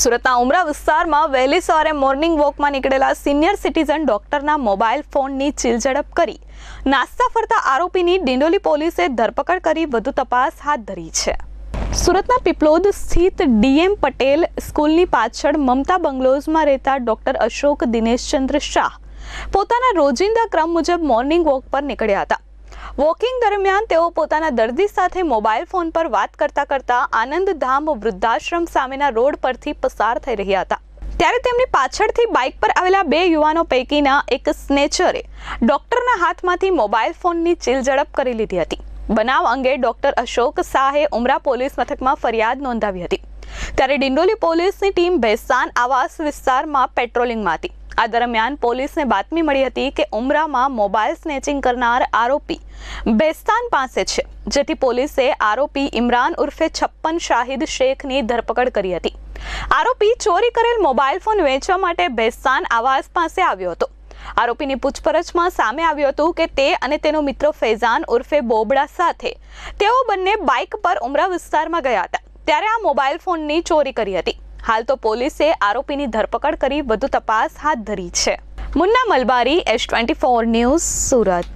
સુરતના ઉમરા વિસ્તારમાં વહેલી સવારે મોર્નિંગ વોકમાં નીકળેલા સિનિયર સિટીઝન ડોક્ટરના મોબાઈલ ફોનની ચીલઝડપ કરી. નાસ્તા ફરતા આરોપીની ડિંડોલી પોલીસે ધરપકડ કરી, વધુ તપાસ હાથ ધરી છે. સુરતના પીપલોદ સ્થિત ડીએમ પટેલ સ્કૂલની પાછળ મમતા બંગલોઝમાં રહેતા ડોક્ટર અશોક દિનેશચંદ્ર શાહ પોતાના રોજિંદા ક્રમ મુજબ મોર્નિંગ વોક પર નીકળ્યા હતા. વોકિંગ દરમિયાન તેઓ પોતાના દર્દી સાથે મોબાઈલ ફોન પર વાત કરતા કરતા આનંદધામ વૃદ્ધાશ્રમ સામેના રોડ પરથી પસાર થઈ રહ્યા હતા. ત્યારે તેમની પાછળથી બાઇક પર આવેલા બે યુવાનો પૈકીના એક સ્નેચરે ડોક્ટરના હાથમાંથી મોબાઈલ ફોનની ચીલઝડપ કરી લીધી હતી. બનાવ અંગે ડોક્ટર અશોક શાહે ઉમરા પોલીસ મથકમાં ફરિયાદ નોંધાવી હતી. ત્યારે ડિંડોલી પોલીસની ટીમ ભેસાન આવાસ વિસ્તારમાં પેટ્રોલિંગમાં હતી. આ દરમિયાન પોલીસને બાતમી મળી હતી કે ઉમરામાં મોબાઈલ સ્નેચિંગ કરનાર આરોપી બેસ્તાન પાસે છે, જેથી પોલીસે આરોપી ઇમરાન ઉર્ફે છપ્પન શાહિદ શેખની ધરપકડ કરી હતી. આરોપી ચોરી કરેલ મોબાઈલ ફોન વેચવા માટે બેસ્તાન આવાસ પાસે આવ્યો હતો. આરોપીની પૂછપરછમાં સામે આવ્યું હતું કે તે અને તેનો મિત્ર ફૈઝાન ઉર્ફે બોબડા સાથે તેઓ બંને બાઇક પર ઉમરા વિસ્તારમાં ગયા હતા. ત્યારે આ મોબાઈલ ફોનની ચોરી કરી હતી. હાલ તો પોલીસે આરોપીની ધરપકડ કરી વધુ તપાસ હાથ ધરી છે. Munna Malabari S twenty four news, Surat.